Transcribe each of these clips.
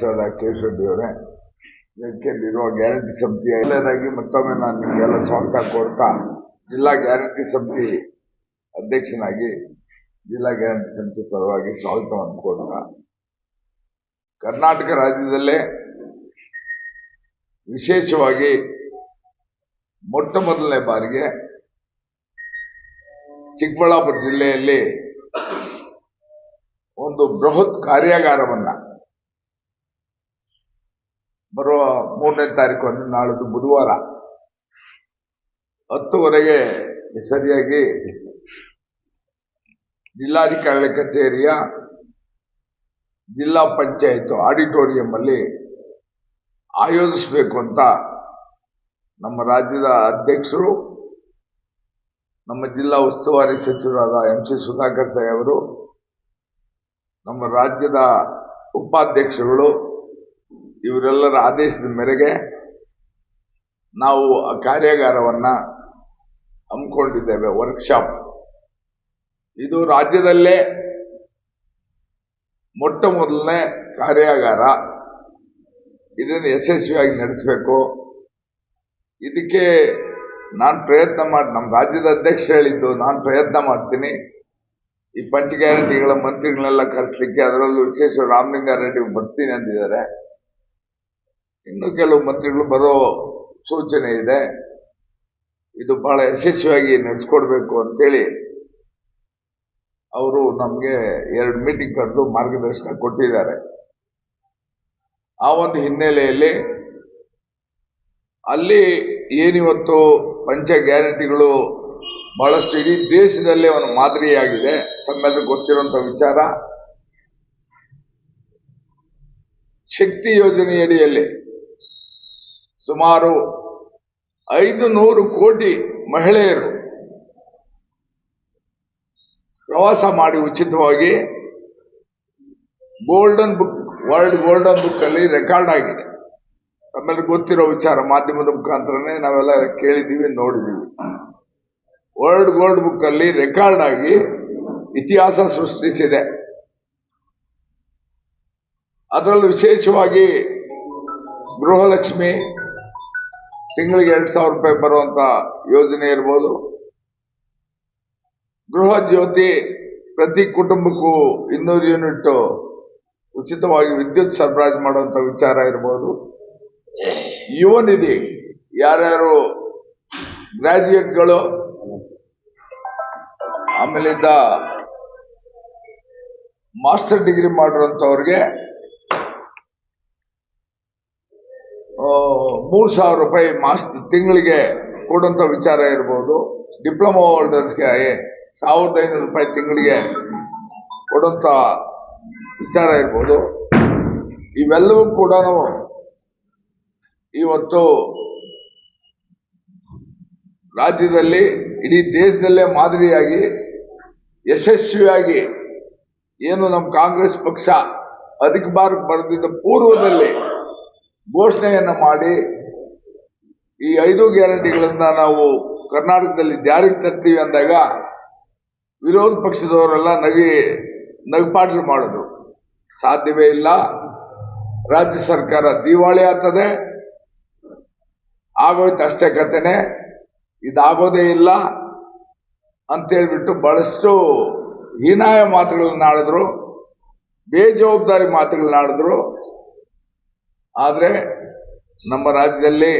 Sir Reddy ಅವರೇ. ಇರುವ guarantee ಸಮಿತಿ ಎಲ್ಲರಾಗಿ ಮತ್ತೊಮ್ಮೆ ನಾನು ನಿಮಗೆಲ್ಲ ಸ್ವಾಗತ ಕೋರ್ತಾ, ಜಿಲ್ಲಾ ಗ್ಯಾರಂಟಿ ಸಮಿತಿ ಅಧ್ಯಕ್ಷನಾಗಿ ಜಿಲ್ಲಾ ಗ್ಯಾರಂಟಿ ಸಮಿತಿ ಪರವಾಗಿ ಸ್ವಾಗತವನ್ನು ಕೋರ್ತಾ. ಕರ್ನಾಟಕ ರಾಜ್ಯದಲ್ಲೇ ವಿಶೇಷವಾಗಿ ಮೊಟ್ಟ ಮೊದಲನೇ ಬಾರಿಗೆ ಚಿಕ್ಕಬಳ್ಳಾಪುರ ಜಿಲ್ಲೆಯಲ್ಲಿ ಒಂದು ಬೃಹತ್ ಕಾರ್ಯಾಗಾರವನ್ನ ಬರುವ ಮೂರನೇ ತಾರೀಕು ಅಂದರೆ ನಾಳಿದ್ದು ಬುಧವಾರ. ಹತ್ತುವರೆಗೆ ಸರಿಯಾಗಿ ಜಿಲ್ಲಾಧಿಕಾರಿಗಳ ಕಚೇರಿಯ ಜಿಲ್ಲಾ ಪಂಚಾಯತ್ ಆಡಿಟೋರಿಯಂ ಅಲ್ಲಿ ಆಯೋಜಿಸಬೇಕು ಅಂತ ನಮ್ಮ ರಾಜ್ಯದ ಅಧ್ಯಕ್ಷರು, ನಮ್ಮ ಜಿಲ್ಲಾ ಉಸ್ತುವಾರಿ ಸಚಿವರಾದ ಎಂ ಸಿ ಸುಧಾಕರ್ ಸಾಯಿ ಅವರು, ನಮ್ಮ ರಾಜ್ಯದ ಉಪಾಧ್ಯಕ್ಷರುಗಳು ಇವರೆಲ್ಲರ ಆದೇಶದ ಮೇರೆಗೆ ನಾವು ಆ ಕಾರ್ಯಾಗಾರವನ್ನ ಹಮ್ಮಿಕೊಂಡಿದ್ದೇವೆ ವರ್ಕ್ಶಾಪ್ ಇದು ರಾಜ್ಯದಲ್ಲೇ ಮೊಟ್ಟ ಮೊದಲನೇ ಕಾರ್ಯಾಗಾರ. ಇದನ್ನು ಯಶಸ್ವಿಯಾಗಿ ನಡೆಸಬೇಕು. ಇದಕ್ಕೆ ನಾನು ಪ್ರಯತ್ನ ಮಾಡಿ ನಮ್ಮ ರಾಜ್ಯದ ಅಧ್ಯಕ್ಷ ಹೇಳಿದ್ದು, ನಾನು ಪ್ರಯತ್ನ ಮಾಡ್ತೀನಿ. ಈ ಪಂಚ ಗ್ಯಾರಂಟಿಗಳ ಮಂತ್ರಿಗಳನ್ನೆಲ್ಲ ಕರೆಸಲಿಕ್ಕೆ, ಅದರಲ್ಲೂ ವಿಶೇಷ ರಾಮಲಿಂಗಾರೆಡ್ಡಿ ಬರ್ತೀನಿ ಅಂದಿದ್ದಾರೆ ಇನ್ನು ಕೆಲವು ಮಂತ್ರಿಗಳು ಬರೋ ಸೂಚನೆ ಇದೆ. ಇದು ಬಹಳ ಯಶಸ್ವಿಯಾಗಿ ನಡೆಸ್ಕೊಡ್ಬೇಕು ಅಂತೇಳಿ ಅವರು ನಮಗೆ ಎರಡು ಮೀಟಿಂಗ್ ಕರೆದು ಮಾರ್ಗದರ್ಶನ ಕೊಟ್ಟಿದ್ದಾರೆ. ಆ ಒಂದು ಹಿನ್ನೆಲೆಯಲ್ಲಿ ಅಲ್ಲಿ ಏನಿವತ್ತು ಪಂಚ ಗ್ಯಾರಂಟಿಗಳು ಬಹಳಷ್ಟು ಇಡೀ ದೇಶದಲ್ಲೇ ಒಂದು ಮಾದರಿಯಾಗಿದೆ. ತಮ್ಮೆಲ್ಲರೂ ಗೊತ್ತಿರುವಂತ ವಿಚಾರ. ಶಕ್ತಿ ಯೋಜನೆಯಡಿಯಲ್ಲಿ ಸುಮಾರು ಐದು ನೂರು ಕೋಟಿ ಮಹಿಳೆಯರು ಪ್ರವಾಸ ಮಾಡಿ ಉಚಿತವಾಗಿ golden book, world golden book ಅಲ್ಲಿ ರೆಕಾರ್ಡ್ ಆಗಿದೆ. ಆಮೇಲೆ ಗೊತ್ತಿರೋ ವಿಚಾರ, ಮಾಧ್ಯಮದ ಮುಖಾಂತರನೇ ನಾವೆಲ್ಲ ಕೇಳಿದ್ದೀವಿ ನೋಡಿದೀವಿ. ವರ್ಲ್ಡ್ ಗೋಲ್ಡ್ ಬುಕ್ ಅಲ್ಲಿ ರೆಕಾರ್ಡ್ ಆಗಿ ಇತಿಹಾಸ ಸೃಷ್ಟಿಸಿದೆ. ಅದರಲ್ಲಿ ವಿಶೇಷವಾಗಿ ಗೃಹಲಕ್ಷ್ಮಿ ತಿಂಗಳಿಗೆ ಎರಡ್ ಸಾವಿರ ರೂಪಾಯಿ ಬರುವಂತ ಯೋಜನೆ ಇರ್ಬೋದು. ಗೃಹ ಜ್ಯೋತಿ ಪ್ರತಿ ಕುಟುಂಬಕ್ಕೂ ಇನ್ನೂರು ಯೂನಿಟ್ ಉಚಿತವಾಗಿ ವಿದ್ಯುತ್ ಸರಬರಾಜು ಮಾಡುವಂತ ವಿಚಾರ ಇರ್ಬೋದು. ಯುವ ನಿಧಿ, ಯಾರ್ಯಾರು ಗ್ರಾಜುಯೇಟ್ಗಳು, ಆಮೇಲಿಂದ ಮಾಸ್ಟರ್ ಡಿಗ್ರಿ ಮಾಡಿರೋಂಥವ್ರಿಗೆ ಮೂರು ಸಾವಿರ ರೂಪಾಯಿ ಮಾಸ್, ತಿಂಗಳಿಗೆ ಕೊಡುವಂಥ ವಿಚಾರ ಇರ್ಬೋದು. ಡಿಪ್ಲೊಮಾ ಹೋಲ್ಡರ್ಸ್ಗೆ ಸಾವಿರದ ಐನೂರು ರೂಪಾಯಿ ತಿಂಗಳಿಗೆ ಕೊಡುವಂಥ ವಿಚಾರ ಇರ್ಬೋದು. ಇವೆಲ್ಲವೂ ಕೂಡ ಇವತ್ತು ರಾಜ್ಯದಲ್ಲಿ, ಇಡೀ ದೇಶದಲ್ಲೇ ಮಾದರಿಯಾಗಿ, ಯಶಸ್ವಿಯಾಗಿ ಏನು ನಮ್ಮ ಕಾಂಗ್ರೆಸ್ ಪಕ್ಷ ಅಧಿಕಾರಕ್ಕೆ ಬರೆದಿದ್ದ ಪೂರ್ವದಲ್ಲಿ ಘೋಷಣೆಯನ್ನ ಮಾಡಿ ಈ ಐದು ಗ್ಯಾರಂಟಿಗಳನ್ನ ನಾವು ಕರ್ನಾಟಕದಲ್ಲಿ ಜಾರಿಗೆ ತರ್ತೀವಿ ಅಂದಾಗ ವಿರೋಧ ಪಕ್ಷದವರೆಲ್ಲ ನಗಿ ನಗಪಾಟಲು ಮಾಡಿದ್ರು. ಸಾಧ್ಯವೇ ಇಲ್ಲ. ರಾಜ್ಯ ಸರ್ಕಾರ ದಿವಾಳಿ ಆಗ್ತದೆ. ಆಗೋಯ್ತು ಅಷ್ಟೇ ಕತೆನೆ. ಇದಾಗೋದೇ ಇಲ್ಲ ಅಂತೇಳ್ಬಿಟ್ಟು ಬಹಳಷ್ಟು ಹೀನಾಯ ಮಾತುಗಳನ್ನ ಆಡಿದ್ರು, ಬೇಜವಾಬ್ದಾರಿ ಮಾತುಗಳನ್ನ ಆಡಿದ್ರು. ಆದರೆ ನಮ್ಮ ರಾಜ್ಯದಲ್ಲಿ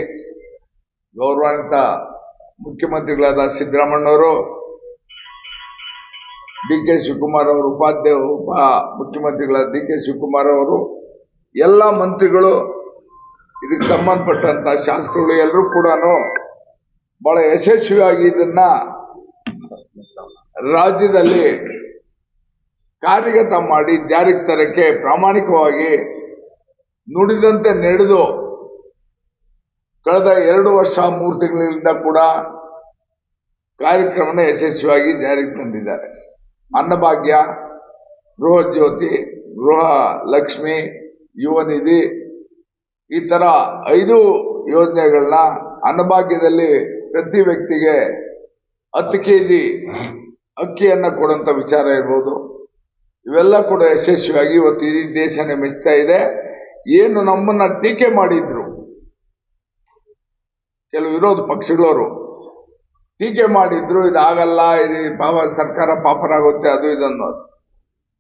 ಗೌರವಾನ್ವಿತ ಮುಖ್ಯಮಂತ್ರಿಗಳಾದ ಸಿದ್ದರಾಮಣ್ಣವರು ಡಿ ಕೆ ಶಿವಕುಮಾರ್ ಅವರು, ಉಪಾಧ್ಯಾಯ ಉಪ ಮುಖ್ಯಮಂತ್ರಿಗಳಾದ ಡಿ ಕೆ ಶಿವಕುಮಾರ್ ಅವರು, ಎಲ್ಲ ಮಂತ್ರಿಗಳು ಇದಕ್ಕೆ ಸಂಬಂಧಪಟ್ಟಂಥ ಶಾಸಕರು ಎಲ್ಲರೂ ಕೂಡ ಬಹಳ ಯಶಸ್ವಿಯಾಗಿ ಇದನ್ನ ರಾಜ್ಯದಲ್ಲಿ ಕಾರ್ಯಗತ ಮಾಡಿ ಜಾರಿಗೆ ತರಕ್ಕೆ ಪ್ರಾಮಾಣಿಕವಾಗಿ ನುಡಿದಂತೆ ನಡೆದು ಕಳೆದ ಎರಡು ವರ್ಷ ಮೂರು ತಿಂಗಳಿಂದ ಕೂಡ ಕಾರ್ಯಕ್ರಮನ ಯಶಸ್ವಿಯಾಗಿ ಜಾರಿಗೆ ತಂದಿದ್ದಾರೆ. ಅನ್ನಭಾಗ್ಯ ಗೃಹ ಜ್ಯೋತಿ ಗೃಹ ಲಕ್ಷ್ಮಿ, ಯುವ ನಿಧಿ ಈ ತರ ಐದು ಯೋಜನೆಗಳನ್ನ ಅನ್ನಭಾಗ್ಯದಲ್ಲಿ ಪ್ರತಿ ವ್ಯಕ್ತಿಗೆ ಹತ್ತು ಕೆ ಜಿ ಅಕ್ಕಿಯನ್ನ ಕೊಡುವಂತ ವಿಚಾರ ಇರ್ಬೋದು. ಇವೆಲ್ಲ ಕೂಡ ಯಶಸ್ವಿಯಾಗಿ ಇವತ್ತು ಇಡೀ ದೇಶನೇ ಮೆಚ್ತಾ ಇದೆ. ಏನು ನಮ್ಮನ್ನ ಟೀಕೆ ಮಾಡಿದ್ರು. ಕೆಲವು ವಿರೋಧ ಪಕ್ಷಗಳವರು ಟೀಕೆ ಮಾಡಿದ್ರು, ಇದಾಗಲ್ಲ, ಇದು ಪಾಪ ಸರ್ಕಾರ ಪಾಪರಾಗುತ್ತೆ, ಅದು ಇದನ್ನು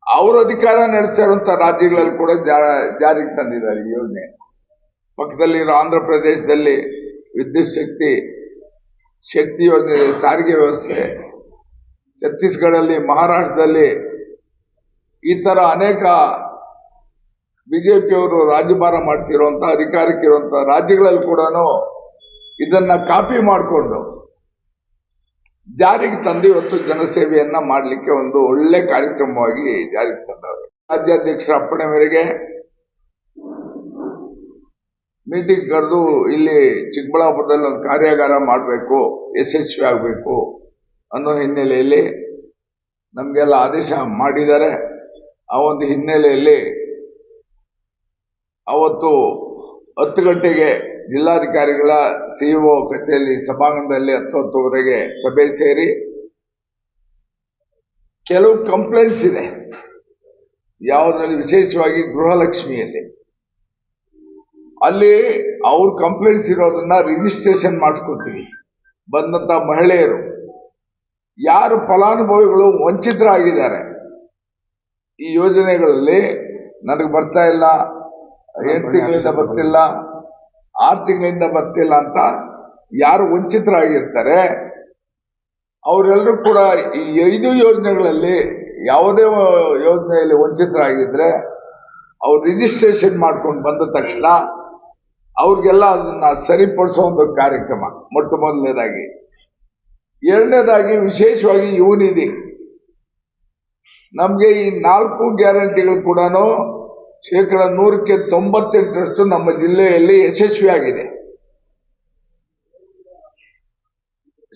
ಅವ್ರ ಅಧಿಕಾರ ನಡೆಸಿರುವಂತ ರಾಜ್ಯಗಳಲ್ಲಿ ಕೂಡ ಜಾರಿಗೆ ತಂದಿದ್ದಾರೆ ಈ ಯೋಜನೆ. ಪಕ್ಕದಲ್ಲಿರೋ ಆಂಧ್ರ ಪ್ರದೇಶದಲ್ಲಿ ವಿದ್ಯುತ್ ಶಕ್ತಿ ಶಕ್ತಿ ಯೋಜನೆ, ಸಾರಿಗೆ ವ್ಯವಸ್ಥೆ ಛತ್ತೀಸ್ಗಢಲ್ಲಿ ಮಹಾರಾಷ್ಟ್ರದಲ್ಲಿ ಈ ಥರ ಅನೇಕ ಬಿಜೆಪಿಯವರು ರಾಜ್ಯಭಾರ ಮಾಡ್ತಿರುವಂತ, ಅಧಿಕಾರಕ್ಕಿರುವಂತ ರಾಜ್ಯಗಳಲ್ಲಿ ಕೂಡ ಇದನ್ನ ಕಾಪಿ ಮಾಡಿಕೊಂಡು ಜಾರಿಗೆ ತಂದು ಇವತ್ತು ಜನಸೇವೆಯನ್ನ ಮಾಡಲಿಕ್ಕೆ ಒಂದು ಒಳ್ಳೆ ಕಾರ್ಯಕ್ರಮವಾಗಿ ಜಾರಿಗೆ ತಂದವರು. ರಾಜ್ಯಾಧ್ಯಕ್ಷರ ಅಪ್ಪಣೆ ಮೇರೆಗೆ ಮೀಟಿಂಗ್ ಕರೆದು ಇಲ್ಲಿ ಚಿಕ್ಕಬಳ್ಳಾಪುರದಲ್ಲಿ ಒಂದು ಕಾರ್ಯಾಗಾರ ಮಾಡಬೇಕು, ಯಶಸ್ವಿ ಆಗಬೇಕು ಅನ್ನೋ ಹಿನ್ನೆಲೆಯಲ್ಲಿ ನಮಗೆಲ್ಲ ಆದೇಶ ಮಾಡಿದ್ದಾರೆ. ಆ ಒಂದು ಹಿನ್ನೆಲೆಯಲ್ಲಿ ಅವತ್ತು ಹತ್ತು ಗಂಟೆಗೆ ಜಿಲ್ಲಾಧಿಕಾರಿಗಳ ಸಿ ಒ ಕಚೇರಿ ಸಭಾಂಗಣದಲ್ಲಿ ಹತ್ತು ಹತ್ತುವರೆಗೆ ಸಭೆ ಸೇರಿ ಕೆಲವು ಕಂಪ್ಲೇಂಟ್ಸ್ ಇದೆ. ಯಾವುದರಲ್ಲಿ ವಿಶೇಷವಾಗಿ ಗೃಹಲಕ್ಷ್ಮಿಯಲ್ಲಿ. ಅಲ್ಲಿ ಅವ್ರ ಕಂಪ್ಲೇಂಟ್ಸ್ ಇರೋದನ್ನ ರಿಜಿಸ್ಟ್ರೇಷನ್ ಮಾಡಿಸ್ಕೊತೀವಿ. ಬಂದಂತ ಮಹಿಳೆಯರು. ಯಾರು ಫಲಾನುಭವಿಗಳು ವಂಚಿತರಾಗಿದ್ದಾರೆ. ಈ ಯೋಜನೆಗಳಲ್ಲಿ ನನಗೆ ಬರ್ತಾ ಇಲ್ಲ. ಎಂಟು ತಿಂಗಳಿಂದ ಬರ್ತಿಲ್ಲ ಆರು ತಿಂಗಳಿಂದ ಬರ್ತಿಲ್ಲ ಅಂತ ಯಾರು ವಂಚಿತರಾಗಿರ್ತಾರೆ ಅವರೆಲ್ಲರೂ ಕೂಡ ಈ ಐದು ಯೋಜನೆಗಳಲ್ಲಿ ಯಾವುದೇ ಯೋಜನೆಯಲ್ಲಿ ವಂಚಿತರಾಗಿದ್ರೆ ಅವ್ರು ರಿಜಿಸ್ಟ್ರೇಷನ್ ಮಾಡ್ಕೊಂಡು ಬಂದ ತಕ್ಷಣ ಅವ್ರಿಗೆಲ್ಲ ಅದನ್ನ ಸರಿಪಡಿಸೋ ಒಂದು ಕಾರ್ಯಕ್ರಮ ಮೊಟ್ಟ ಮೊದಲನೇದಾಗಿ. ಎರಡನೇದಾಗಿ ವಿಶೇಷವಾಗಿ ಯುವನಿಧಿ. ನಮಗೆ ಈ ನಾಲ್ಕು ಗ್ಯಾರಂಟಿಗಳು ಕೂಡ ಶೇಕಡ ನೂರಕ್ಕೆ ತೊಂಬತ್ತೆಂಟರಷ್ಟು ನಮ್ಮ ಜಿಲ್ಲೆಯಲ್ಲಿ ಯಶಸ್ವಿಯಾಗಿದೆ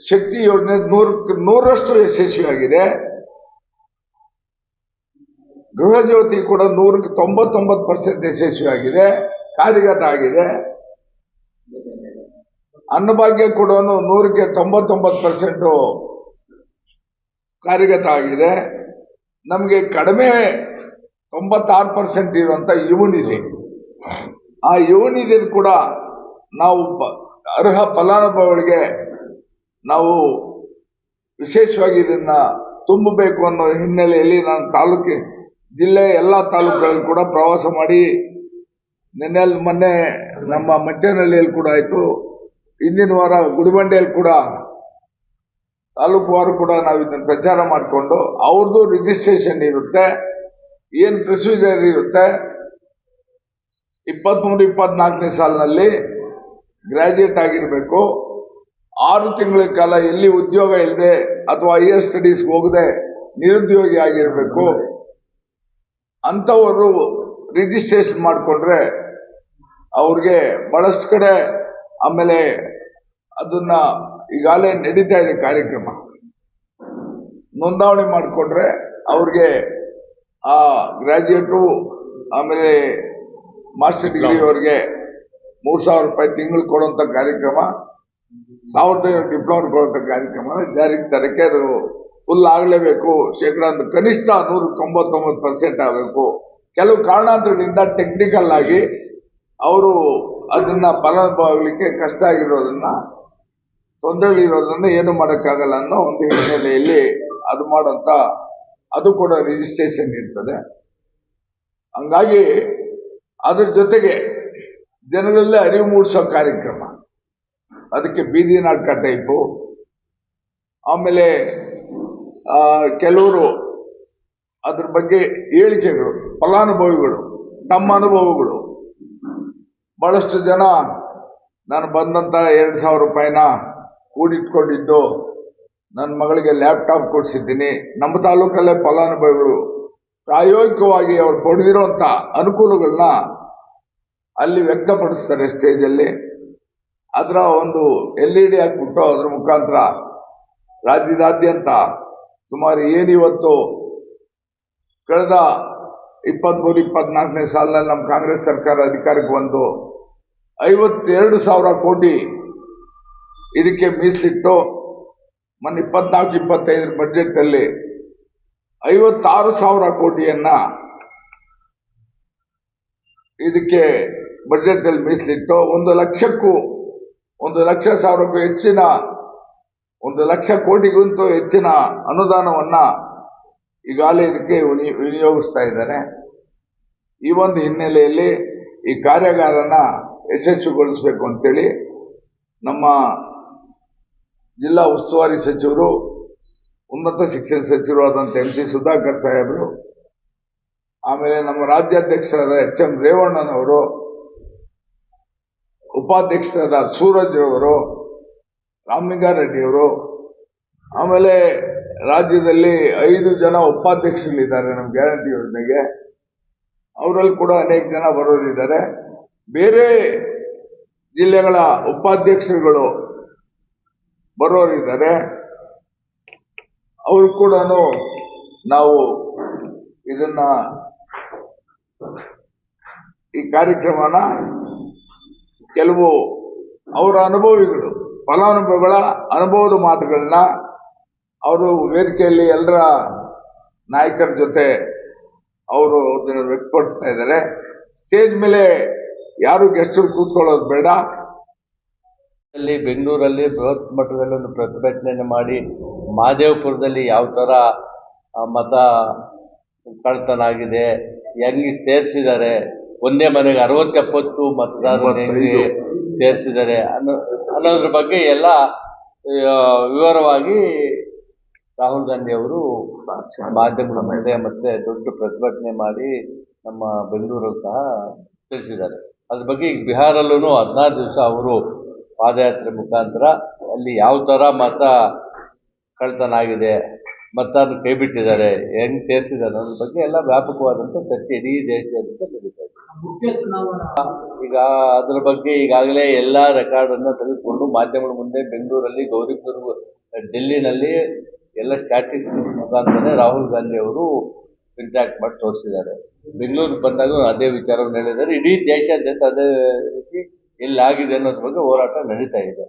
ಶಕ್ತಿ ಯೋಜನೆ ನೂರಕ್ಕೆ ನೂರಷ್ಟು ಯಶಸ್ವಿಯಾಗಿದೆ ಗೃಹ ಜ್ಯೋತಿ ಕೂಡ ನೂರಕ್ಕೆ ತೊಂಬತ್ತೊಂಬತ್ತು ಪರ್ಸೆಂಟ್ ಯಶಸ್ವಿಯಾಗಿದೆ ಕಾರ್ಯಗತ ಆಗಿದೆ. ಅನ್ನಭಾಗ್ಯ ಕೂಡ ನೂರಕ್ಕೆ ತೊಂಬತ್ತೊಂಬತ್ತು ಪರ್ಸೆಂಟು ಕಾರ್ಯಗತ ಆಗಿದೆ. ನಮಗೆ ಕಡಿಮೆ ತೊಂಬತ್ತಾರು ಪರ್ಸೆಂಟ್ ಇರುವಂತ ಯುವನಿಧಿ. ಆ ಯುವನಿಧಿ ಕೂಡ ನಾವು ಅರ್ಹ ಫಲಾನುಭವಿಗಳಿಗೆ ನಾವು ವಿಶೇಷವಾಗಿ ಇದನ್ನ ತುಂಬಬೇಕು ಅನ್ನೋ ಹಿನ್ನೆಲೆಯಲ್ಲಿ ನಾನು ತಾಲೂಕಿ, ಜಿಲ್ಲೆ ಎಲ್ಲ ತಾಲೂಕುಗಳಲ್ಲಿ ಕೂಡ ಪ್ರವಾಸ ಮಾಡಿ, ನಿನ್ನೆ, ಮೊನ್ನೆ ನಮ್ಮ ಮಂಚನಹಳ್ಳಿಯಲ್ಲಿ ಕೂಡ ಆಯ್ತು. ಹಿಂದಿನ ವಾರ ಗುಡಿಬಂಡೆಯಲ್ಲಿ ಕೂಡ ತಾಲೂಕು ವಾರು ಕೂಡ ನಾವು ಇದನ್ನ ಪ್ರಚಾರ ಮಾಡಿಕೊಂಡು ಅವ್ರದ್ದು ರಿಜಿಸ್ಟ್ರೇಷನ್ ಇರುತ್ತೆ. ಏನ್ ಪ್ರೊಸೀಜರ್ ಇರುತ್ತೆ? ಇಪ್ಪತ್ಮೂರು, ಇಪ್ಪತ್ನಾಲ್ಕನೇ ಸಾಲಿನಲ್ಲಿ ಗ್ರ್ಯಾಜುಯೇಟ್ ಆಗಿರಬೇಕು. ಆರು ತಿಂಗಳ ಕಾಲ ಎಲ್ಲಿ ಉದ್ಯೋಗ ಇಲ್ಲದೆ ಅಥವಾ ಹೈಯರ್ ಸ್ಟಡೀಸ್ಗೆ ಹೋಗದೆ ನಿರುದ್ಯೋಗಿ ಆಗಿರಬೇಕು. ಅಂಥವರು ರಿಜಿಸ್ಟ್ರೇಷನ್ ಮಾಡಿಕೊಂಡ್ರೆ ಅವ್ರಿಗೆ ಬಹಳಷ್ಟು ಕಡೆ ಆಮೇಲೆ ಅದನ್ನ ಈಗಾಗಲೇ ನಡೀತಾ ಇದೆ ಕಾರ್ಯಕ್ರಮ. ನೋಂದಾವಣಿ ಮಾಡಿಕೊಂಡ್ರೆ ಅವ್ರಿಗೆ ಆ ಗ್ರಾಜ್ಯುಯೇಟು ಆಮೇಲೆ ಮಾಸ್ಟರ್ ಡಿಗ್ರಿ ಅವರಿಗೆ ಮೂರ್ ಸಾವಿರ ರೂಪಾಯಿ ತಿಂಗಳು ಕೊಡುವಂತ ಕಾರ್ಯಕ್ರಮ ಸಾವಿರದ ಐನೂರು ಡಿಪ್ಲೊಮಾ ಕೊಡುವಂತ ಕಾರ್ಯಕ್ರಮ ಜಾರಿಗೆ ತರಕ್ಕೆ ಅದು ಫುಲ್ ಆಗಲೇಬೇಕು. ಶೇಕಡ ಒಂದು ಕನಿಷ್ಠ ನೂರ ತೊಂಬತ್ತೊಂಬತ್ತು ಪರ್ಸೆಂಟ್ ಆಗಬೇಕು. ಕೆಲವು ಕಾರಣಾಂತರಗಳಿಂದ ಟೆಕ್ನಿಕಲ್ ಆಗಿ ಅವರು ಅದನ್ನ ಫಲಾನುಭವಿಗಳಿಗೆ ಕಷ್ಟ ಆಗಿರೋದನ್ನ ತೊಂದರೆಗಳಿರೋದನ್ನ ಏನು ಮಾಡೋಕ್ಕಾಗಲ್ಲ ಅನ್ನೋ ಒಂದು ಹಿನ್ನೆಲೆಯಲ್ಲಿ ಅದು ಮಾಡೋಂತ ಅದು ಕೂಡ ರಿಜಿಸ್ಟ್ರೇಷನ್ ಇರ್ತದೆ. ಹಂಗಾಗಿ ಅದ್ರ ಜೊತೆಗೆ ಜನರಲ್ಲೇ ಅರಿವು ಮೂಡಿಸೋ ಕಾರ್ಯಕ್ರಮ. ಅದಕ್ಕೆ ಬೀದಿ ನಾಟಕ ಟೈಪು. ಆಮೇಲೆ ಕೆಲವರು ಅದ್ರ ಬಗ್ಗೆ ಹೇಳಿಕೆಗಳು, ಫಲಾನುಭವಿಗಳು, ತಮ್ಮ ಅನುಭವಗಳು. ಬಹಳಷ್ಟು ಜನ ನಾನು ಬಂದಂತ ಎರಡು ಸಾವಿರ ರೂಪಾಯಿನ ಕೂಡಿಟ್ಕೊಂಡಿದ್ದು ನನ್ನ ಮಗಳಿಗೆ ಲ್ಯಾಪ್ಟಾಪ್ ಕೊಡಿಸಿದ್ದೀನಿ. ನಮ್ಮ ತಾಲೂಕಲ್ಲೇ ಫಲಾನುಭವಿಗಳು ಪ್ರಾಯೋಗಿಕವಾಗಿ ಅವ್ರು ಪಡೆದಿರುವಂತ ಅನುಕೂಲಗಳನ್ನ ಅಲ್ಲಿ ವ್ಯಕ್ತಪಡಿಸ್ತಾರೆ ಸ್ಟೇಜಲ್ಲಿ. ಅದರ ಒಂದು ಎಲ್ ಇ ಡಿ ಹಾಕ್ಬಿಟ್ಟು ಅದ್ರ ಮುಖಾಂತರ ರಾಜ್ಯದಾದ್ಯಂತ ಸುಮಾರು ಏನಿವತ್ತು ಕಳೆದ ಇಪ್ಪತ್ಮೂರು, ಇಪ್ಪತ್ನಾಲ್ಕನೇ ಸಾಲಿನಲ್ಲಿ ನಮ್ಮ ಕಾಂಗ್ರೆಸ್ ಸರ್ಕಾರ ಅಧಿಕಾರಕ್ಕೆ ಬಂದು ಐವತ್ತೆರಡು ಸಾವಿರ ಕೋಟಿ ಇದಕ್ಕೆ ಮೀಸಲಿಟ್ಟು ಮೊನ್ನೆ ಇಪ್ಪತ್ನಾಲ್ಕು, ಇಪ್ಪತ್ತೈದರ ಬಜೆಟ್ ಅಲ್ಲಿ ಐವತ್ತಾರು ಸಾವಿರ ಕೋಟಿಯನ್ನ ಇದಕ್ಕೆ ಬಜೆಟ್ ಅಲ್ಲಿ ಮೀಸಲಿಟ್ಟು ಒಂದು ಲಕ್ಷಕ್ಕೂ, ಒಂದು ಲಕ್ಷ ಸಾವಿರಕ್ಕೂ ಹೆಚ್ಚಿನ, ಒಂದು ಲಕ್ಷ ಕೋಟಿಗಂತೂ ಹೆಚ್ಚಿನ ಅನುದಾನವನ್ನ ಈಗಾಗಲೇ ಇದಕ್ಕೆ ವಿನಿ- ವಿನಿಯೋಗಿಸ್ತಾ ಇದ್ದಾರೆ. ಈ ಒಂದು ಹಿನ್ನೆಲೆಯಲ್ಲಿ ಈ ಕಾರ್ಯಾಗಾರನ ಯಶಸ್ವಿಗೊಳಿಸಬೇಕು ಅಂತೇಳಿ ನಮ್ಮ ಜಿಲ್ಲಾ ಉಸ್ತುವಾರಿ ಸಚಿವರು, ಉನ್ನತ ಶಿಕ್ಷಣ ಸಚಿವರು ಆದಂತೆ ಎಂ ಸಿ ಸುಧಾಕರ್ ಸಾಹೇಬರು, ಆಮೇಲೆ ನಮ್ಮ ರಾಜ್ಯಾಧ್ಯಕ್ಷರಾದ ಎಚ್ ಎಂ ರೇವಣ್ಣನವರು, ಉಪಾಧ್ಯಕ್ಷರಾದ ಸೂರಜ್ ಅವರು ರಾಮಲಿಂಗಾರೆಡ್ಡಿಯವರು, ಆಮೇಲೆ ರಾಜ್ಯದಲ್ಲಿ ಐದು ಜನ ಉಪಾಧ್ಯಕ್ಷಗಳಿದ್ದಾರೆ ನಮ್ಮ ಗ್ಯಾರಂಟಿ ಯೋಜನೆಗೆ. ಅವರಲ್ಲಿ ಕೂಡ ಅನೇಕ ಜನ ಬರೋರಿದ್ದಾರೆ. ಬೇರೆ ಜಿಲ್ಲೆಗಳ ಉಪಾಧ್ಯಕ್ಷರುಗಳು ಬರೋರಿದ್ದಾರೆ. ಅವರು ಕೂಡ ನಾವು ಇದನ್ನ ಈ ಕಾರ್ಯಕ್ರಮನ ಕೆಲವು ಅವರ ಅನುಭವಿಗಳು, ಫಲಾನುಭವಿಗಳ ಅನುಭವದ ಮಾತುಗಳನ್ನ ಅವರು ವೇದಿಕೆಯಲ್ಲಿ ಎಲ್ಲರ ನಾಯಕರ ಜೊತೆ ಅವರು ಅದನ್ನು ವ್ಯಕ್ತಪಡಿಸ್ತಾ ಇದ್ದಾರೆ. ಸ್ಟೇಜ್ ಮೇಲೆ ಯಾರು ಗೆಸ್ಟರು ಕೂತ್ಕೊಳ್ಳೋದು ಬೇಡ. ಅಲ್ಲಿ ಬೆಂಗಳೂರಲ್ಲಿ ಬೃಹತ್ ಮಟ್ಟದಲ್ಲಿ ಒಂದು ಪ್ರತಿಭಟನೆಯನ್ನು ಮಾಡಿ ಮಹದೇವಪುರದಲ್ಲಿ ಯಾವ ಥರ ಮತ ಕಳ್ತನ ಆಗಿದೆ ಹೆಂಗೆ ಸೇರಿಸಿದ್ದಾರೆ ಒಂದೇ ಮನೆಗೆ ಅರವತ್ತು ಎಪ್ಪತ್ತು ಮತದಾರರು ಸೇರಿಸಿದ್ದಾರೆ ಅನ್ನೋ ಅನ್ನೋದ್ರ ಬಗ್ಗೆ ಎಲ್ಲ ವಿವರವಾಗಿ ರಾಹುಲ್ ಗಾಂಧಿ ಅವರು ಮಾಧ್ಯಮದ ಮುಂದೆ ಮತ್ತೆ ದೊಡ್ಡ ಪ್ರತಿಭಟನೆ ಮಾಡಿ ನಮ್ಮ ಬೆಂಗಳೂರಲ್ಲಿ ಸಹ ತಿಳಿಸಿದ್ದಾರೆ. ಅದ್ರ ಬಗ್ಗೆ ಈಗ ಬಿಹಾರಲ್ಲೂ ಹದಿನಾರು ದಿವಸ ಅವರು ಪಾದಯಾತ್ರೆ ಮುಖಾಂತರ ಅಲ್ಲಿ ಯಾವ ಥರ ಮತ ಕಳ್ತನ ಆಗಿದೆ ಮತದಾರರು ಕೈ ಬಿಟ್ಟಿದ್ದಾರೆ ಹೆಂಗ್ ಸೇರ್ತಿದ್ದಾರೆ ಅನ್ನೋದ್ರ ಬಗ್ಗೆ ಎಲ್ಲ ವ್ಯಾಪಕವಾದಂಥ ಚರ್ಚೆ ಇಡೀ ದೇಶದ ನಡೀತಾ ಇದೆ. ಈಗ ಅದರ ಬಗ್ಗೆ ಈಗಾಗಲೇ ಎಲ್ಲ ರೆಕಾರ್ಡನ್ನು ತೆಗೆದುಕೊಂಡು ಮಾಧ್ಯಮಗಳ ಮುಂದೆ ಬೆಂಗಳೂರಲ್ಲಿ ಗೌರಿಪುರ ಡೆಲ್ಲಿನಲ್ಲಿ ಎಲ್ಲ ಸ್ಟ್ಯಾಟಿಸ್ಟಿಕ್ಸ್ ಮುಖಾಂತರ ರಾಹುಲ್ ಗಾಂಧಿ ಅವರು ಇಂಟ್ಯಾಕ್ಟ್ ಮಾಡಿ ತೋರಿಸಿದ್ದಾರೆ. ಬೆಂಗಳೂರಿಗೆ ಬಂದಾಗ ಅದೇ ವಿಚಾರವನ್ನು ಹೇಳಿದ್ದಾರೆ. ಇಡೀ ದೇಶಾದ್ಯಂತ ಅದೇ ರೀತಿ ಎಲ್ಲಾಗಿದೆ ಅನ್ನೋದ್ರ ಬಗ್ಗೆ ಹೋರಾಟ ನಡೀತಾ ಇದೆ.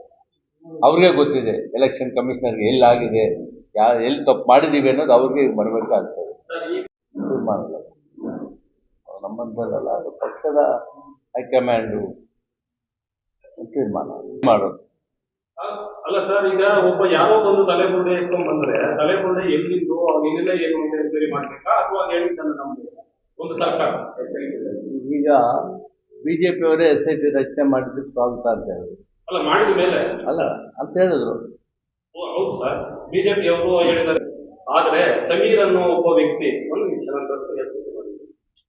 ಅವ್ರಿಗೆ ಗೊತ್ತಿದೆ ಎಲೆಕ್ಷನ್ ಕಮಿಷನರ್ಗೆ ಎಲ್ಲಾಗಿದೆ ಯಾ ಎಲ್ಲಿ ತಪ್ಪು ಮಾಡಿದ್ದೀವಿ ಅನ್ನೋದು ಅವ್ರಿಗೆ ಬರಬೇಕಾಗ್ತದೆ ತೀರ್ಮಾನಗಳು. ನಮ್ಮಂತಲ್ಲ ಅದು ಪಕ್ಷದ ಹೈಕಮಾಂಡು ತೀರ್ಮಾನ. ಮಾಡೋದು. ಅಲ್ಲ ಸರ್ ಈಗ ಒಬ್ಬ ಯಾರೋ ಒಂದು ತಲೆಬುರುಡೆ ಎತ್ಕೊಂಡು ಬಂದ್ರೆ ತಲೆಬುರುಡೆ ಎಲ್ಲಿದ್ದು ಅವನಿಗೆಲ್ಲ ಏನು ಅಂತ ಮಾಡ್ಬೇಕಾ ಅಥವಾ ಹೇಳಿದ್ದಾನೆ ನಮ್ಗೆ? ಒಂದು ಸರ್ಕಾರ. ಈಗ ಬಿ ಅವರೇ ಪಿಯವರೇ ಎಸ್ ಐ ಟಿ ರಚನೆ ಮಾಡಿದ್ದಕ್ಕೆ ಸ್ವಾಗತ ಅಂತ ಹೇಳಿದ್ರು. ಅಲ್ಲ ಮಾಡಿದ ಮೇಲೆ? ಅಲ್ಲ ಅಂತ ಹೇಳಿದ್ರು. ಹೌದು ಸರ್. ಬಿಜೆಪಿ ಅವರು ಹೇಳಿದ್ದಾರೆ. ಆದ್ರೆ ಸಮೀರ್ ಅನ್ನೋ ಒಬ್ಬ ವ್ಯಕ್ತಿ ಒಂದು ನಿಮಿಷ.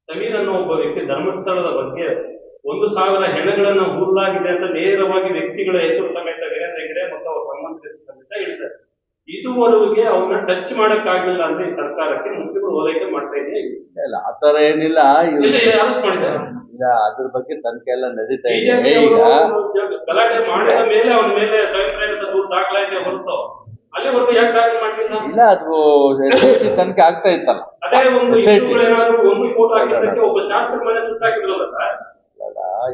ಸಮೀರ್ ಅನ್ನೋ ಒಬ್ಬ ವ್ಯಕ್ತಿ ಧರ್ಮಸ್ಥಳದ ಬಗ್ಗೆ ಒಂದು ಸಾವಿರ ಹೆಣಗಳನ್ನ ಹುಲ್ಲಾಗಿದೆ ಅಂತ ನೇರವಾಗಿ ವ್ಯಕ್ತಿಗಳ ಹೆಸರು ಸಮೇತ ವೀರೇಂದ್ರ ಹೆಗಡೆ ಮತ್ತು ಅವರ ಸಂಬಂಧಿಸಿದ ಸಮೇತ ಹೇಳಿದ್ದಾರೆ. ಇದುವರೆಗೆ ಅವ್ರನ್ನ ಟಚ್ ಮಾಡಕ್ಕಾಗಿಲ್ಲ ಅಂದ್ರೆ ಈ ಸರ್ಕಾರಕ್ಕೆ ಮುಖ್ಯಗಳು ಓಲೈಕೆ ಮಾಡ್ತಾ ಇದೆ ಇಲ್ಲ ಆ ಏನಿಲ್ಲ. ಅರೆಸ್ಟ್ ಮಾಡಿದ್ದಾರೆ. ಈಗ ಅದ್ರ ಬಗ್ಗೆ ತನಿಖೆ ಎಲ್ಲ ನಡೀತಾ ಇದೆ. ಈಗ ಗಲಾಟೆ ಮಾಡಿದ ಮೇಲೆ ಅವನ ಮೇಲೆ ದಾಖಲಾಗಿದೆ ಹೊರತು. ಇಲ್ಲ ಅದು ಎಸ್ ಐ ಟಿ ತನಿಖೆ ಆಗ್ತಾ ಇತ್ತಲ್ಲ. S I sir?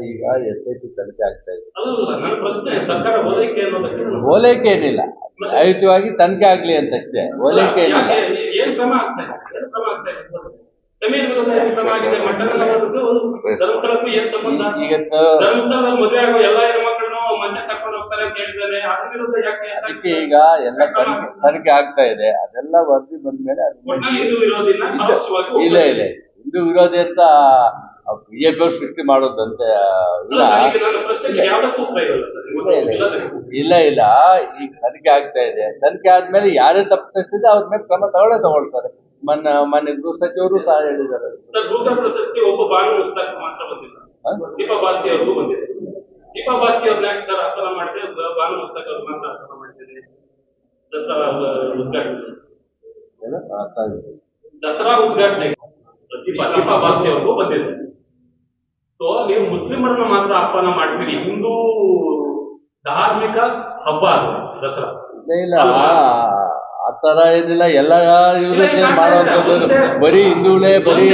ಈಗ ಎಸ್ ಐ ಟಿ ತನಿಖೆ ಆಗ್ತಾ ಇದೆ. ಅಲ್ಲಲ್ಲ ನನ್ನ ಪ್ರಶ್ನೆ ಸರ್ಕಾರ ಓಲೈಕೆ ಏನಿಲ್ಲ. ನ್ಯಾಯಯುತವಾಗಿ ತನಿಖೆ ಆಗ್ಲಿ ಅಂತಷ್ಟೇ. ಓಲೈಕೆ ಏನಿಲ್ಲ. ಧರ್ಮಸ್ಥಳಕ್ಕೂ ಏನ್ ಸಂಬಂಧ? ಧರ್ಮಸ್ಥಳದಲ್ಲಿ ಮದುವೆ ಆಗೋ ಎಲ್ಲಾ ಹೆಣ್ಮಕ್ಳನ್ನು ಮಂಚ ಕರ್ಕೊಂಡು ಹೋಗ್ತಾರೆ ಅಂತ ಹೇಳಿದ್ದಾರೆ. ಅದ್ರ ವಿರುದ್ಧ ಯಾಕೆ ಅದಕ್ಕೆ ಈಗ ಎಲ್ಲ ತನಿಖೆ ಆಗ್ತಾ ಇದೆ. ಅದೆಲ್ಲ ವರದಿ ಬಂದ್ಮೇಲೆ ಹಿಂದೂ ವಿರೋಧಿನ ಇಲ್ಲ. ಇಲ್ಲ ಹಿಂದೂ ವಿರೋಧಿ ಅಂತ ಬಿಜೆಪಿ ಸೃಷ್ಟಿ ಮಾಡೋದಂತೆ. ಇಲ್ಲ. ಇಲ್ಲ. ಇಲ್ಲ ಈಗ ತನಿಖೆ ಆಗ್ತಾ ಇದೆ. ತನಿಖೆ ಆದ್ಮೇಲೆ ಯಾರೇ ತಪ್ಪಿಸಿದ್ರೆ ಅವ್ರ ಮೇಲೆ ಕ್ರಮ ತಗೊಳ್ಳೇ ತಗೊಳ್ತಾರೆ. ಮೊನ್ನೆ ಮೊನ್ನೆ ಗೃಹ ಸಚಿವರು ಸಹ ಹೇಳಿದ್ದಾರೆ. ಒಬ್ಬ ಬಾನು ಪುಸ್ತಕ ಮಾತ್ರ ಬಂದಿಲ್ಲ. ದೀಪಾ ಬಾಸ್ತಿ ಅವ್ರಿಗೂ ಬಂದಿದೆ ದೀಪಾ ಬಾಸ್ತಿ ಅವ್ರನ್ನ ಯಾಕೆ ಸರ್ ಆಸನ ಮಾಡಿದ್ರೆ ಬಾನು ಪುಸ್ತಕ ಅವ್ರು ಮಾತ್ರ ಆಸನ ಮಾಡ್ತಿದೆ ದಸರಾ ಉದ್ಘಾಟನೆ. ದಸರಾ ದೀಪಾ ದೀಪಾ ಬಾಸ್ತಿ ಅವ್ರಿಗೂ ಬಂದಿದೆ ಸೊ ನೀವು ಮುಸ್ಲಿಮರನ್ನ ಮಾತ್ರ ಆಹ್ವಾನ ಮಾಡ್ತೀರಿ. ಹಿಂದೂ ಧಾರ್ಮಿಕ ಹಬ್ಬ ಅದು ದಸರಾ. ಇಲ್ಲ ಆ ತರ ಏನಿಲ್ಲ ಎಲ್ಲ ಇವ್ರ ಮಾಡುವಂಥದ್ದು ಬರೀ ಹಿಂದೂಳೆ ಬರೀ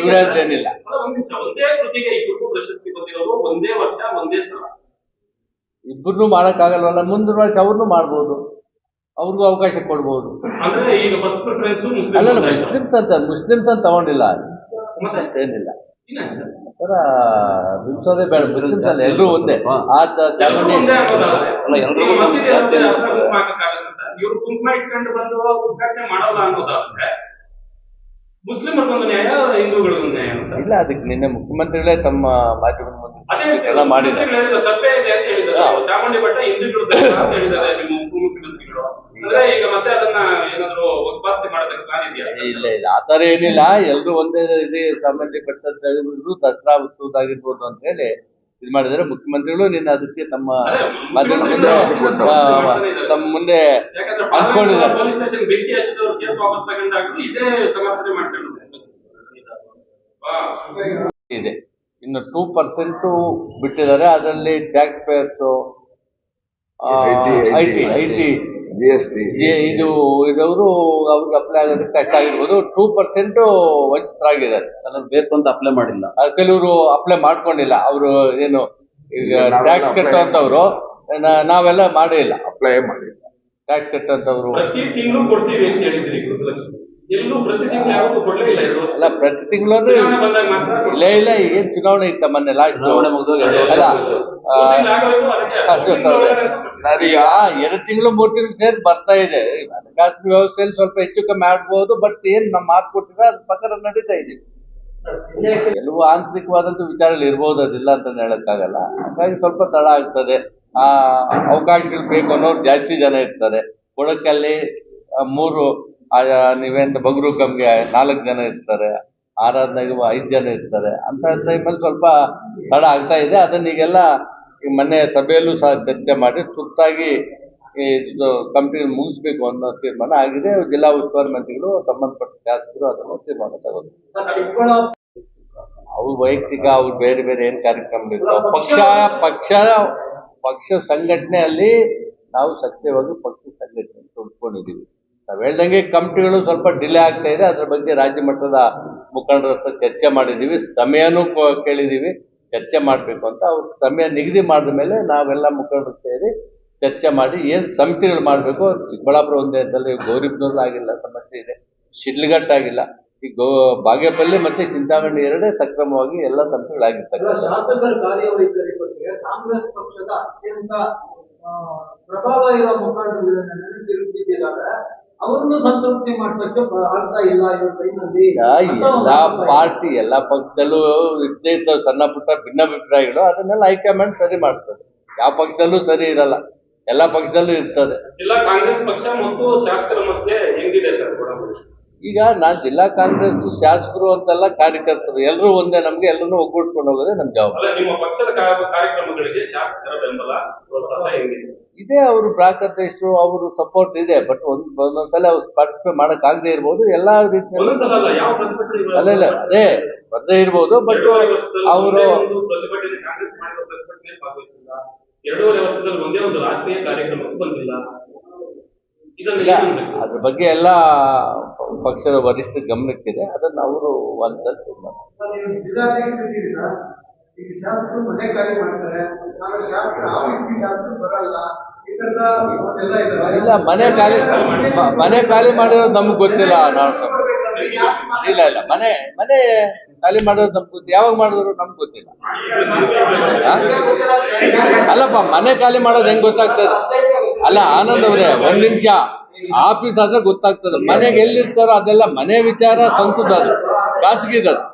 ಇವರೇ ಅಂತ ಏನಿಲ್ಲ. ಅಲ್ಲ, ಒಂದ್ ನಿಮಿಷ. ಒಂದೇ ಕೃತಿಗೆ ಇಬ್ಬರಿಗೂ ಪ್ರಶಸ್ತಿ ಬಂದಿರೋರು ಒಂದೇ ವರ್ಷ ಒಂದೇ ಸ್ಥಳ ಇಬ್ಬರನ್ನೂ ಮಾಡೋಕ್ಕಾಗಲ್ವಲ್ಲ ಮುಂದಿನ ವರ್ಷ ಅವ್ರನ್ನೂ ಮಾಡ್ಬೋದು. ಅವ್ರಿಗೂ ಅವಕಾಶ ಕೊಡ್ಬೋದು. ಅಲ್ಲ ಅಲ್ಲಲ್ಲ ಮುಸ್ಲಿಮ್ಸ್ ಅಂತ ಮುಸ್ಲಿಮ್ಸ್ ಅಂತ ತಗೊಂಡಿಲ್ಲ. ಮತ್ತೆ? ಏನಿಲ್ಲ. ಬಿಡಿಸೋದೇ ಬೇಡ ಬಿಡಿಸಲ್ಲ ಎಲ್ಲರೂ ಒಂದೇ. ಆ ಜಾತಿ ಇವ್ರು ಕುಂಕುಮ ಇಟ್ಕೊಂಡು ಬಂದು ಉದ್ಘಾಟನೆ ಮಾಡಲ್ಲ ಅನ್ನೋದಾದ್ರೆ ಮುಸ್ಲಿಮರಿಗೊಂದು ನ್ಯಾಯ ಹಿಂದೂಗಳಿಗೊಂದು ನ್ಯಾಯ ಅಂತ. ಇಲ್ಲ ಅದಕ್ಕೆ ನಿನ್ನೆ ಮುಖ್ಯಮಂತ್ರಿಗಳೇ ತಮ್ಮ ಮಾಧ್ಯಮದ ಅದೇ ಮುಂದೆ ಎಲ್ಲ ಮಾಡಿದ್ದಾರೆ. ತಪ್ಪೇ ಇದೆ ಅಂತ ಹೇಳಿದ್ದಾರೆ. ಹಾ. ಚಾಮುಂಡಿ ಬೆಟ್ಟ ಹಿಂದೂಗಳು ಅಂತ ಹೇಳಿದ್ದಾರೆ ನಿಮ್ಮ ಮುಖ್ಯಮಂತ್ರಿಗಳು ಅಂದ್ರೆ ಈಗ ಮತ್ತೆ ಅದನ್ನ ಏನಾದ್ರು ಉತ್ಪಾದನೆ ಮಾಡೋದಕ್ಕೆ ಪ್ಲಾನ್ ಇದೆಯಾ? ಇಲ್ಲ ಇಲ್ಲ. ಆತರ ಏನಿಲ್ಲ. ಎಲ್ರು ಒಂದೇ ಇದೆ ಸಾಮಾನ್ಯ ಕಟ್ಟದ್ದಾಗಿರ್ಬೋದು ದಸರಾ ಉತ್ಸವದಾಗಿರ್ಬೋದು ಅಂತ ಹೇಳಿ ಇದು ಮಾಡಿದರೆ ಮುಖ್ಯಮಂತ್ರಿಗಳು ನಿನ್ನ ಅದಕ್ಕೆ ತಮ್ಮ ಮಾಧ್ಯಮದ ಮುಂದೆ. ತಮ್ಮ ಮುಂದೆ ಹಂಚ್ಕೊಂಡಿದ್ದಾರೆ ಇದೇ ಸಮರ್ಥನೆ ಮಾಡ್ಕೊಂಡು ಇದೆ. ಇನ್ನು ಟೂ ಪರ್ಸೆಂಟು ಬಿಟ್ಟಿದ್ದಾರೆ. ಅದರಲ್ಲಿ tax payers I T I T G S T ಇದು ಇದವರು ಅವ್ರಿಗೆ ಅಪ್ಲೈ ಆಗೋದಕ್ಕೆ ಕಷ್ಟ ಆಗಿರ್ಬೋದು. ಟೂ ಪರ್ಸೆಂಟು ವಂಚಿತರಾಗಿದ್ದಾರೆ. ಅದನ್ನ ಬೇಕು ಅಂತ ಅಪ್ಲೈ ಮಾಡಿಲ್ಲ. ಆ, ಕೆಲವರು ಅಪ್ಲೈ ಮಾಡ್ಕೊಂಡಿಲ್ಲ. ಅವರು ಏನು ಈಗ ಈಗ ನಾವೆಲ್ಲ ಟ್ಯಾಕ್ಸ್ apply ನಾ- ನಾವೆಲ್ಲ ಮಾಡೇ ಇಲ್ಲ ಅಪ್ಲೈ ಮಾಡಿಲ್ಲ. ಟ್ಯಾಕ್ಸ್ ಕಟ್ಟುವಂತವ್ರು ಪ್ರತಿ ತಿಂಗಳು ಕೊಡ್ತೀವಿ ಅಂತ ಹೇಳಿದ್ರಿ. ಅಲ್ಲ ಪ್ರತಿ ತಿಂಗಳು ಅಂದ್ರೆ ಇಲ್ಲ ಇಲ್ಲೇ ಇಲ್ಲ ಏನ್ ಚುನಾವಣೆ ಇತ್ತ ಮೊನ್ನೆ ಲಾಸ್ಟ್ ಚುನಾವಣೆ ಮುಗ್ದೋಗಿ ಎರಡು ಅಲ್ಲ ಆಯ್ತು. ಆ, ಗೊತ್ತಿಲ್ಲ, ಆಗೋಯ್ತು, ಅದಕ್ಕೆ ಅಶೋಕ್ ತಿಂಗಳು ಸರ್ ಈಗ ಈಗ ಎರಡು ತಿಂಗಳು ಮೂರು ತಿಂಗಳು ಸೇರಿ ಬರ್ತಾ ಇದೆ. ಹಣಕಾಸಿನ ವ್ಯವಸ್ಥೆಯಲ್ಲಿ ಸ್ವಲ್ಪ ಹೆಚ್ಚು ಕಮ್ಮಿ ಆಗ್ಬಹುದು ಬಟ್ ಏನ್ ನಮ್ಮ ಮಾತು ಕೊಟ್ಟಿದ್ರೆ ಅದ್ ಪ್ರಕಾರ ನಡೀತಾ ಇದೆ. ಕೆಲವು ಆಂತರಿಕವಾದಂತ ವಿಚಾರಗಳು ಇರ್ಬೋದು ಅದಿಲ್ಲ ಅಂತ ಹೇಳಕ್ಕಾಗಲ್ಲ. ಹಾಗಾಗಿ ಸ್ವಲ್ಪ ತಡ ಆಗ್ತದೆ. ಆ ಅವಕಾಶಗಳು ಬೇಕು ಅನ್ನೋರು ಜಾಸ್ತಿ ಜನ ಇರ್ತಾರೆ. ಕೊಡಕಲ್ಲಿ ಮೂರು ಆ, ಬಗ್ರು ಕಮ್ಮಿಯ ನಾಲ್ಕು ಜನ ಇರ್ತಾರೆ ಆರಾಧನೆಗೆ ಐದು ಜನ ಇರ್ತಾರೆ ಅಂತ ಟೈಮಲ್ಲಿ ಸ್ವಲ್ಪ ತಡ ಆಗ್ತಾ ಇದೆ. ಅದನ್ನ ಈಗೆಲ್ಲ ಈ ಮೊನ್ನೆ ಸಭೆಯಲ್ಲೂ ಸಹ ಚರ್ಚೆ ಮಾಡಿ ತುರ್ತಾಗಿ ಇದು ಕಂಪ್ನಿ ಮುಗಿಸ್ಬೇಕು ಅನ್ನೋ ತೀರ್ಮಾನ ಆಗಿದೆ. ಜಿಲ್ಲಾ ಉಸ್ತುವಾರಿ ಮಂತ್ರಿಗಳು ಸಂಬಂಧಪಟ್ಟ ಶಾಸಕರು ಅದನ್ನು ತೀರ್ಮಾನ ತಗೋದು ಅವ್ರು ವೈಯಕ್ತಿಕ ಅವ್ರು ಬೇರೆ ಬೇರೆ ಏನ್ ಕಾರ್ಯಕ್ರಮಗಳಿರ್ತಾವ ಪಕ್ಷ ಪಕ್ಷ ಪಕ್ಷ ಸಂಘಟನೆಯಲ್ಲಿ ನಾವು ಸತ್ಯವಾಗಿ ಪಕ್ಷ ಸಂಘಟನೆ ತೊಡ್ಕೊಂಡಿದ್ದೀವಿ. ನಾವು ಹೇಳ್ದಂಗೆ ಕಮಿಟಿಗಳು ಸ್ವಲ್ಪ ಡಿಲೇ ಆಗ್ತಾ ಇದೆ. ಅದ್ರ ಬಗ್ಗೆ ರಾಜ್ಯ ಮಟ್ಟದ ಮುಖಂಡರ ಹತ್ರ ಚರ್ಚೆ ಮಾಡಿದ್ದೀವಿ ಸಮಯನೂ ಕೇಳಿದ್ದೀವಿ ಚರ್ಚೆ ಮಾಡಬೇಕು ಅಂತ. ಅವ್ರು ಸಮಯ ನಿಗದಿ ಮಾಡಿದ ಮೇಲೆ ನಾವೆಲ್ಲ ಮುಖಂಡರು ಸೇರಿ ಚರ್ಚೆ ಮಾಡಿ ಏನು ಸಮಿತಿಗಳು ಮಾಡಬೇಕು. ಚಿಕ್ಕಬಳ್ಳಾಪುರ ಒಂದೇ ಅಂತಲ್ಲ ಗೌರಿಬ್ನೂರು ಆಗಿಲ್ಲ. ಸಮಸ್ಯೆ ಇದೆ. ಶಿಡ್ಲಘಟ್ಟಾಗಿಲ್ಲ ಈ ಗೋ, ಬಾಗೇಪಲ್ಲಿ ಮತ್ತೆ ಚಿಂತಾಮಣಿ ಎರಡೇ ಸಕ್ರಮವಾಗಿ ಎಲ್ಲ ಸಮಿತಿಗಳಾಗಿರ್ತಕ್ಕಂಥ ಪಕ್ಷದ ಪ್ರಭಾವ ಇರುವ ಮುಖಂಡರು ಅವರನ್ನು ಸಂತೃಪ್ತಿ ಮಾಡ್ಲಿಕ್ಕೆ ಬ- ಆಗ್ತಾ ಇಲ್ಲ ಈಗ ಎಲ್ಲ ಪಾರ್ಟಿ ಎಲ್ಲ ಪಕ್ಷದಲ್ಲೂ ಇದ್ದೇ ಇರ್ತವೆ ಸಣ್ಣ ಪುಟ್ಟ ಭಿನ್ನಾಭಿಪ್ರಾಯಗಳು ಅದನ್ನೆಲ್ಲ ಹೈಕಮಾಂಡ್ ಸರಿ ಮಾಡ್ತದೆ. ಯಾವ ಪಕ್ಷದಲ್ಲೂ ಸರಿ ಇರಲ್ಲ. ಎಲ್ಲ ಪಕ್ಷದಲ್ಲೂ ಇರ್ತದೆ. ಜಿಲ್ಲಾ ಕಾಂಗ್ರೆಸ್ ಪಕ್ಷ ಮತ್ತು ಶಾಸಕರ ಮಧ್ಯೆ ಹೆಂಗಿದೆ ಸರ್ ಕೊಡಗು ಈಗ ನಾನ್ ಜಿಲ್ಲಾ ಕಾಂಗ್ರೆಸ್ ಶಾಸಕರು ಅಂತೆಲ್ಲ ಕಾರ್ಯಕರ್ತರು ಎಲ್ಲರೂ ಒಂದೇ ನಮ್ಗೆ ಎಲ್ಲರೂ ಒಗ್ಗೂಡ್ಕೊಂಡು ಹೋಗೋದೇ ನಮ್ ಜವಾಬ್ದಾರಿ. ಅಲ್ಲ ನಿಮ್ಮ ಪಕ್ಷದ ಕಾ- ಕಾರ್ಯಕ್ರಮಗಳಿಗೆ ಶಾಸಕರ ಬೆಂಬಲ ಪ್ರೋತ್ಸಾಹ ಹೆಂಗಿದೆ ಇದೆ ಅವರು ಅಧ್ಯಕ್ಷರು ಅವರು ಸಪೋರ್ಟ್ ಇದೆ ಬಟ್ ಒಂದ್ ಒಂದೊಂದ್ಸಲ ಅವ್ರು ಪಾರ್ಟಿಸಿಪೇಟ್ ಮಾಡಕ್ ಆಗದೆ ಇರ್ಬೋದು ಎಲ್ಲಾ ರೀತಿಯಲ್ಲಿ ಒಂದೊಂದ್ಸಲ ಅಲ್ಲ ಯಾವ ಅಲ್ಲ ಇಲ್ಲ ಅದೇ ಬರ್ದೇ ಇರ್ಬೋದು ಬಟ್ ಎರಡೂವರೆ ವರ್ಷದಲ್ಲಿ ಅವರು ಒಂದೇ ಒಂದು ಪ್ರತಿಭಟನೆ ಕಾಂಗ್ರೆಸ್ ಮಾಡಿದ ಪ್ರತಿಭಟನೆ ಭಾಗವಹಿಸಿಲ್ಲ. ಎರಡೂವರೆ ವರ್ಷದಲ್ಲಿ ಒಂದೇ ಒಂದು ರಾಷ್ಟ್ರೀಯ ಕಾರ್ಯಕ್ರಮಕ್ಕೂ ಬಂದಿಲ್ಲ? ಅದ್ರ ಬಗ್ಗೆ ಎಲ್ಲ ಪಕ್ಷದ ವರಿಷ್ಠ ಗಮನಕ್ಕಿದೆ. ಅದನ್ನ ಅವರು ತರದ ಇಲ್ಲ ಮನೆ ಖಾಲಿ ಮನೆ ಖಾಲಿ ಮಾಡಿರೋದು ನಮ್ಗೆ ಗೊತ್ತಿಲ್ಲ. ನಾವು ಇಲ್ಲ ಇಲ್ಲ. ಮನೆ ಮನೆ ಖಾಲಿ ಮಾಡೋದು ನಮ್ಗೆ ಗೊತ್ತಿಲ್ಲ ಯಾವಾಗ ಮಾಡಿದ್ರು ನಮ್ಗೆ ಗೊತ್ತಿಲ್ಲ. ಅಲ್ಲಪ್ಪ ಮನೆ ಖಾಲಿ ಮಾಡೋದು ಹೆಂಗ್ ಗೊತ್ತಾಗ್ತದೆ? ಅಲ್ಲ, ಆನಂದ್ ಅವ್ರೆ, ಒಂದ್ ನಿಮಿಷ. ಆಫೀಸ್ ಆದ್ರೆ ಗೊತ್ತಾಗ್ತದೆ. ಮನೆಗೆ ಎಲ್ಲಿರ್ತಾರೋ ಅದೆಲ್ಲ ಮನೆ ವಿಚಾರ ಸ್ವಂತದ್ದು ಅದು. ಖಾಸಗಿದದು